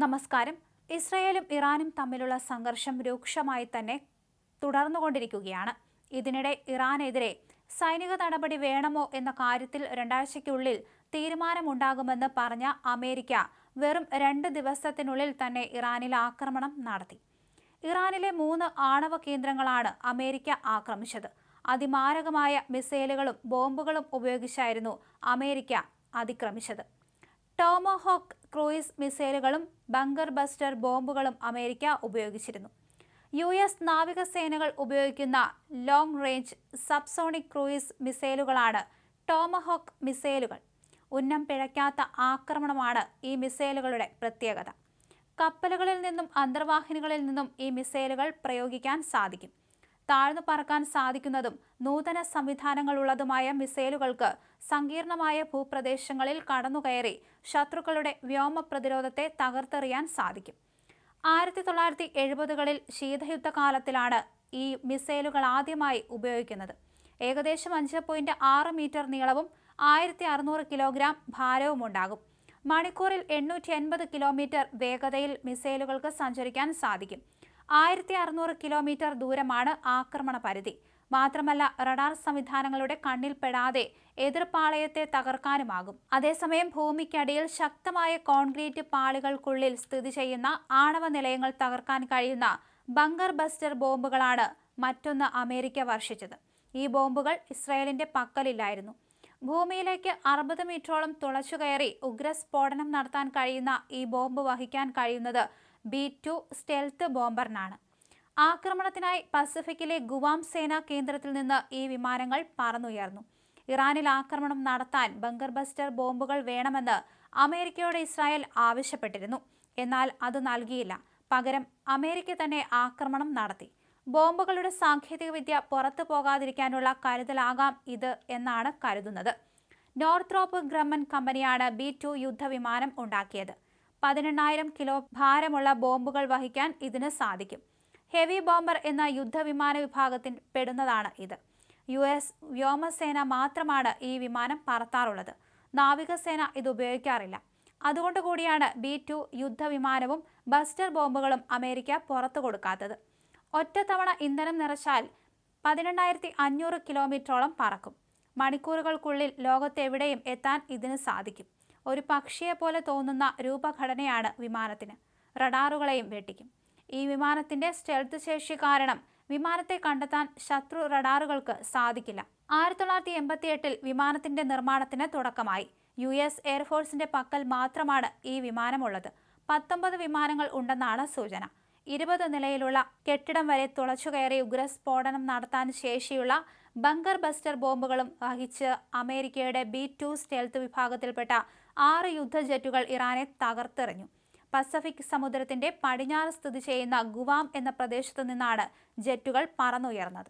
നമസ്കാരം. ഇസ്രയേലും ഇറാനും തമ്മിലുള്ള സംഘർഷം രൂക്ഷമായി തന്നെ തുടർന്നുകൊണ്ടിരിക്കുകയാണ്. ഇതിനിടെ ഇറാനെതിരെ സൈനിക നടപടി വേണമോ എന്ന കാര്യത്തിൽ രണ്ടാഴ്ചയ്ക്കുള്ളിൽ തീരുമാനമുണ്ടാകുമെന്ന് പറഞ്ഞ അമേരിക്ക വെറും രണ്ട് ദിവസത്തിനുള്ളിൽ തന്നെ ഇറാനിൽ ആക്രമണം നടത്തി. ഇറാനിലെ മൂന്ന് ആണവ കേന്ദ്രങ്ങളാണ് അമേരിക്ക ആക്രമിച്ചത്. അതിമാരകമായ മിസൈലുകളും ബോംബുകളും ഉപയോഗിച്ചായിരുന്നു അമേരിക്ക അതിക്രമിച്ചത്. ടോമോഹോക്ക് ക്രൂയിസ് മിസൈലുകളും ബങ്കർ ബസ്റ്റർ ബോംബുകളും അമേരിക്ക ഉപയോഗിച്ചിരുന്നു. യു എസ് നാവികസേനകൾ ഉപയോഗിക്കുന്ന ലോങ് റേഞ്ച് സബ്സോണിക് ക്രൂയിസ് മിസൈലുകളാണ് ടോമഹോക്ക് മിസൈലുകൾ. ഉന്നം പിഴയ്ക്കാത്ത ആക്രമണമാണ് ഈ മിസൈലുകളുടെ പ്രത്യേകത. കപ്പലുകളിൽ നിന്നും അന്തർവാഹിനികളിൽ നിന്നും ഈ മിസൈലുകൾ പ്രയോഗിക്കാൻ സാധിക്കും. താഴ്ന്നു പറക്കാൻ സാധിക്കുന്നതും നൂതന സംവിധാനങ്ങളുള്ളതുമായ മിസൈലുകൾക്ക് സങ്കീർണമായ ഭൂപ്രദേശങ്ങളിൽ കടന്നുകയറി ശത്രുക്കളുടെ വ്യോമ പ്രതിരോധത്തെ തകർത്തെറിയാൻ സാധിക്കും. ആയിരത്തി തൊള്ളായിരത്തി എഴുപതുകളിൽ ശീതയുദ്ധകാലത്തിലാണ് ഈ മിസൈലുകൾ ആദ്യമായി ഉപയോഗിക്കുന്നത്. ഏകദേശം അഞ്ച് പോയിന്റ് ആറ് മീറ്റർ നീളവും ആയിരത്തി അറുന്നൂറ് കിലോഗ്രാം ഭാരവും ഉണ്ടാകും. മണിക്കൂറിൽ എണ്ണൂറ്റി എൺപത് കിലോമീറ്റർ വേഗതയിൽ മിസൈലുകൾക്ക് സഞ്ചരിക്കാൻ സാധിക്കും. ആയിരത്തി അറുന്നൂറ് കിലോമീറ്റർ ദൂരമാണ് ആക്രമണ പരിധി. മാത്രമല്ല റഡാർ സംവിധാനങ്ങളുടെ കണ്ണിൽപ്പെടാതെ എതിർപാളയത്തെ തകർക്കാനുമാകും. അതേസമയം ഭൂമിക്കടിയിൽ ശക്തമായ കോൺക്രീറ്റ് പാളികൾക്കുള്ളിൽ സ്ഥിതി ചെയ്യുന്ന ആണവ നിലയങ്ങൾ തകർക്കാൻ കഴിയുന്ന ബങ്കർ ബസ്റ്റർ ബോംബുകളാണ് മറ്റൊന്ന് അമേരിക്ക വർഷിച്ചത്. ഈ ബോംബുകൾ ഇസ്രായേലിന്റെ പക്കലില്ലായിരുന്നു ഭൂമിയിലേക്ക് അറുപത് മീറ്ററോളം തുളച്ചുകയറി ഉഗ്രസ്ഫോടനം നടത്താൻ കഴിയുന്ന ഈ ബോംബ് വഹിക്കാൻ കഴിയുന്നത് ബി ടു സ്റ്റെൽത്ത് ബോംബറിനാണ്. ആക്രമണത്തിനായി പസഫിക്കിലെ ഗുവാം സേനാ കേന്ദ്രത്തിൽ നിന്ന് ഈ വിമാനങ്ങൾ പറന്നുയർന്നു. ഇറാനിൽ ആക്രമണം നടത്താൻ ബങ്കർ ബസ്റ്റർ ബോംബുകൾ വേണമെന്ന് അമേരിക്കയോട് ഇസ്രായേൽ ആവശ്യപ്പെട്ടിരുന്നു. എന്നാൽ അത് നൽകിയില്ല. പകരം അമേരിക്ക തന്നെ ആക്രമണം നടത്തി. ബോംബുകളുടെ സാങ്കേതികവിദ്യ പുറത്തു പോകാതിരിക്കാനുള്ള കരുതലാകാം ഇത് എന്നാണ് കരുതുന്നത്. നോർത്രോപ്പ് ഗ്രമ്മൻ കമ്പനിയാണ് ബി ടു യുദ്ധവിമാനം ഉണ്ടാക്കിയത്. പതിനെണ്ണായിരം കിലോ ഭാരമുള്ള ബോംബുകൾ വഹിക്കാൻ ഇതിന് സാധിക്കും. ഹെവി ബോംബർ എന്ന യുദ്ധവിമാന വിഭാഗത്തിൽ പെടുന്നതാണ് ഇത്. യു എസ് വ്യോമസേന മാത്രമാണ് ഈ വിമാനം പറത്താറുള്ളത്. നാവികസേന ഇത് ഉപയോഗിക്കാറില്ല. അതുകൊണ്ട് കൂടിയാണ് ബി ടു യുദ്ധവിമാനവും ബസ്റ്റർ ബോംബുകളും അമേരിക്ക പുറത്തു കൊടുക്കാത്തത്. ഒറ്റത്തവണ ഇന്ധനം നിറച്ചാൽ പതിനെണ്ണായിരത്തി അഞ്ഞൂറ് കിലോമീറ്ററോളം പറക്കും. മണിക്കൂറുകൾക്കുള്ളിൽ ലോകത്തെവിടെയും എത്താൻ ഇതിന് സാധിക്കും. ഒരു പക്ഷിയെ പോലെ തോന്നുന്ന രൂപഘടനയാണ് വിമാനത്തിന്. റഡാറുകളെയും വെട്ടിക്കും. ഈ വിമാനത്തിന്റെ സ്റ്റെൽത്ത് ശേഷി കാരണം വിമാനത്തെ കണ്ടെത്താൻ ശത്രു റഡാറുകൾക്ക് സാധിക്കില്ല. ആയിരത്തി തൊള്ളായിരത്തി എൺപത്തി എട്ടിൽ വിമാനത്തിന്റെ നിർമ്മാണത്തിന് തുടക്കമായി. യു എസ് എയർഫോഴ്സിന്റെ പക്കൽ മാത്രമാണ് ഈ വിമാനമുള്ളത്. പത്തൊമ്പത് വിമാനങ്ങൾ ഉണ്ടെന്നാണ് സൂചന. ഇരുപത് നിലയിലുള്ള കെട്ടിടം വരെ തുളച്ചുകയറി ഉഗ്രസ്ഫോടനം നടത്താൻ ശേഷിയുള്ള ബങ്കർ ബസ്റ്റർ ബോംബുകളും വഹിച്ച് അമേരിക്കയുടെ ബി ടു സ്റ്റെൽത്ത് വിഭാഗത്തിൽപ്പെട്ട ആറ് യുദ്ധജെറ്റുകൾ ഇറാനെ തകർത്തെറിഞ്ഞു. പസഫിക് സമുദ്രത്തിന്റെ പടിഞ്ഞാറ് സ്ഥിതി ചെയ്യുന്ന ഗുവാം എന്ന പ്രദേശത്തു നിന്നാണ് ജെറ്റുകൾ പറന്നുയർന്നത്.